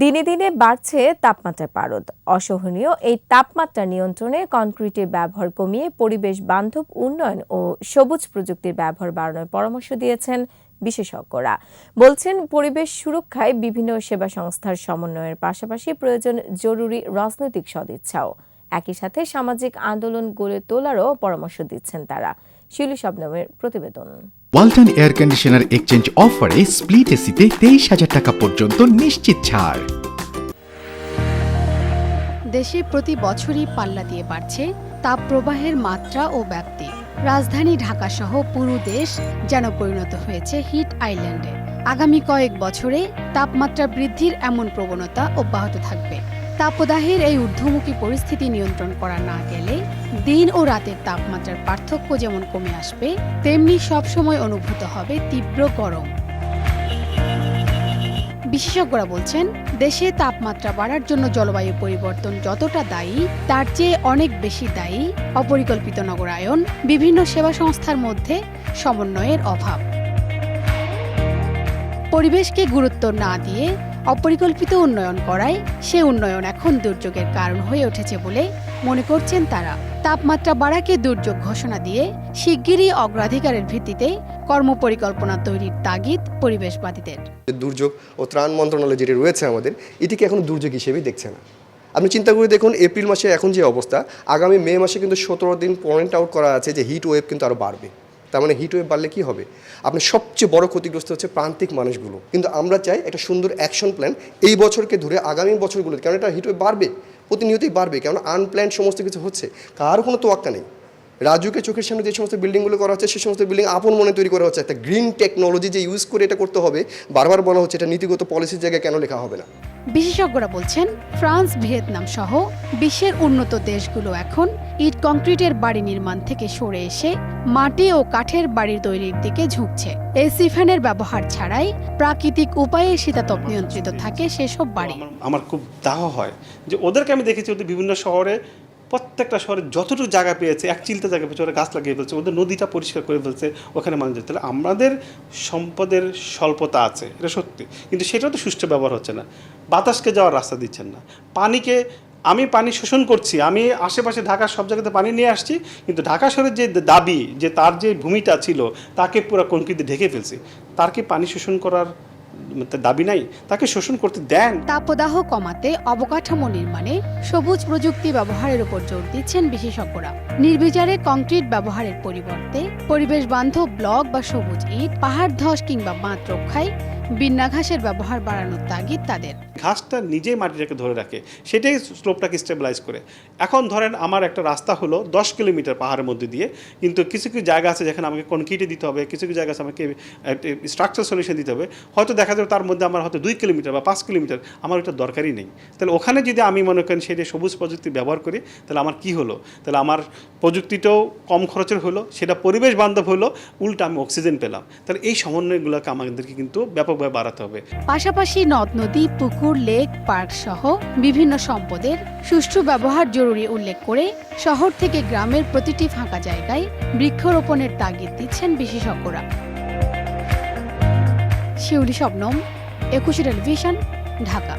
দিনে দিনে বাড়ছে তাপমাত্রার পারদ। অসহনীয় এই তাপমাত্রা নিয়ন্ত্রণে কনক্রিটের ব্যবহার কমিয়ে পরিবেশ বান্ধব উন্নয়ন ও সবুজ প্রযুক্তির ব্যবহার বাড়ানোর পরামর্শ দিয়েছেন বিশেষজ্ঞরা। বলছেন, পরিবেশ সুরক্ষায় বিভিন্ন সেবা সংস্থার সমন্বয়ের পাশাপাশি প্রয়োজন জরুরি রাজনৈতিক সদিচ্ছাও। একই সাথে সামাজিক আন্দোলন গড়ে তোলারও পরামর্শ দিচ্ছেন তারা। শিলু শবনমের প্রতিবেদন। ওয়ালটন এয়ার কন্ডিশনার এক্সচেঞ্জ অফারে স্প্লিট এসিতে তেইশ হাজার টাকা পর্যন্ত নিশ্চিত ছাড়। দেশে প্রতি বছরই পাল্লা দিয়ে বাড়ছে তাপপ্রবাহের মাত্রা ও ব্যাপ্তি। রাজধানী ঢাকাসহ পুরো দেশ যেন পরিণত হয়েছে হিট আইল্যান্ডে। আগামী কয়েক বছরে তাপমাত্রা বৃদ্ধির এমন প্রবণতা অব্যাহত থাকবে। তাপদাহের এই ঊর্ধ্বমুখী পরিস্থিতি নিয়ন্ত্রণ করা না গেলে দিন ও রাতের তাপমাত্রার পার্থক্য যেমন কমে আসবে, তেমনি সবসময় অনুভূত হবে তীব্র গরম। বিশেষজ্ঞরা বলছেন, দেশে তাপমাত্রা বাড়ার জন্য জলবায়ু পরিবর্তন যতটা দায়ী, তার চেয়ে অনেক বেশি দায়ী অপরিকল্পিত নগরায়ন, বিভিন্ন সেবা সংস্থার মধ্যে সমন্বয়ের অভাব। পরিবেশকে গুরুত্ব না দিয়ে অপরিকল্পিত উন্নয়ন করায় সে উন্নয়ন এখন দুর্যোগের কারণ হয়ে উঠেছে বলে মনে করছেন তারা। তাপমাত্রা বাড়াকে দুর্যোগ ঘোষণা দিয়ে শিগগিরই অগ্রাধিকারের ভিত্তিতে কর্মপরিকল্পনা তৈরির তাগিদ পরিবেশবাদীদের। দুর্যোগ ও ত্রাণ মন্ত্রণালয় যেটি রয়েছে আমাদের, এটিকে এখন দুর্যোগ হিসেবেই দেখছে না। আপনি চিন্তা করে দেখুন, এপ্রিল মাসে এখন যে অবস্থা, আগামী মে মাসে কিন্তু সতেরো দিন পয়েন্ট আউট করা আছে যে হিট ওয়েভ কিন্তু আরও বাড়বে। তার মানে হিট ওয়েভ বাড়লে কী হবে? আপনি সবচেয়ে বড় ক্ষতিগ্রস্ত হচ্ছে প্রান্তিক মানুষগুলো। কিন্তু আমরা চাই একটা সুন্দর অ্যাকশন প্ল্যান এই বছরকে ধরে আগামী বছরগুলো কারণ এটা হিট ওয়েভ বাড়বে, প্রতিনিয়তই বাড়বে কারণ আনপ্ল্যান্ড সমস্ত কিছু হচ্ছে। কারও কোনো তোয়াক্কা নেই। রাজুকে চোখের সামনে যে সমস্ত বিল্ডিংগুলো করা হচ্ছে, সে সমস্ত বিল্ডিং আপন মনে তৈরি করা হচ্ছে। একটা গ্রিন টেকনোলজি যে ইউজ করে এটা করতে হবে, বারবার বলা হচ্ছে এটা নীতিগত পলিসির জায়গায় কেন লেখা হবে না? বিশেষজ্ঞরা বলছেন, ফ্রান্স, ভিয়েতনাম সহ বিশ্বের উন্নত দেশগুলো এখন ইট কংক্রিটের বাড়ি নির্মাণ থেকে সরে এসে মাটি ও কাঠের বাড়ির তৈরির দিকে ঝুঁকছে। এই ফ্যানের ব্যবহার ছাড়াই প্রাকৃতিক উপায়ে শীতাতপ নিয়ন্ত্রিত থাকে সেসব বাড়ি। আমার খুব দাহ হয় যে ওদেরকে আমি দেখেছি ওদের বিভিন্ন শহরে প্রত্যেকটা শহরে যতটুকু জায়গা পেয়েছে, এক চিলতে জায়গা পেয়েছে, ওরা গাছ লাগিয়ে ফেলছে, ওদের নদীটা পরিষ্কার করে ফেলছে, ওখানে মানুষ তাহলে আমাদের সম্পদের স্বল্পতা আছে, এটা সত্যি। কিন্তু সেটাও তো সুষ্ঠু ব্যবহার হচ্ছে না। বাতাসকে যাওয়ার রাস্তা দিচ্ছেন না। পানিকে, আমি পানি শোষণ করছি, আমি আশেপাশে ঢাকার সব জায়গাতে পানি নিয়ে আসছি, কিন্তু ঢাকা শহরের যে দাবি, যে তার যে ভূমিটা ছিল, তাকে পুরো দিয়ে ঢেকে ফেলছি। তার কি পানি শোষণ করার দাবি নাই, তাকে শোষণ করতে দেন। তাপদাহ কমাতে অবকাঠামো নির্মাণে সবুজ প্রযুক্তি ব্যবহারের উপর জোর দিচ্ছেন বিশেষজ্ঞরা। নির্বিচারে কংক্রিট ব্যবহারের পরিবর্তে পরিবেশ বান্ধব ব্লক বা সবুজ ইট, পাহাড় ধস কিংবা বাঁধ রক্ষায় বিন্যাঘাসের ব্যবহার বাড়ানোর তাগিদ তাদের। ঘাসটা নিজেই মাটিটাকে ধরে রাখে, সেটাই স্লোপটাকে স্টেবিলাইজ করে। এখন ধরেন আমার একটা রাস্তা হলো দশ কিলোমিটার পাহাড়ের মধ্যে দিয়ে, কিন্তু কিছু কিছু জায়গা আছে যেখানে আমাকে কনক্রিটে দিতে হবে, কিছু কিছু জায়গা আছে আমাকে স্ট্রাকচার সলিউশন দিতে হবে। হয়তো দেখা যাবে তার মধ্যে আমার হয়তো দুই কিলোমিটার বা পাঁচ কিলোমিটার আমার ওটা দরকারই নেই। তাহলে ওখানে যদি আমি মনে করেন সেটা সবুজ প্রযুক্তি ব্যবহার করি, তাহলে আমার কি হলো? তাহলে আমার প্রযুক্তিটাও কম খরচের হলো, সেটা পরিবেশ বান্ধব হলো, উল্টা আমি অক্সিজেন পেলাম। তাহলে এই সমন্বয়গুলোকে আমাদেরকে কিন্তু ব্যাপকভাবে বাড়াতে হবে। পাশাপাশি নদ, নদী, পুকুর, লেক, পার্ক সহ বিভিন্ন সম্পদের সুষ্ঠু ব্যবহার জরুরি উল্লেখ করে শহর থেকে গ্রামের প্রতিটি ফাঁকা জায়গায় বৃক্ষরোপণের তাগিদ দিচ্ছেন বিশেষজ্ঞরা। শিউলি শবনম, একুশে টেলিভিশন, ঢাকা।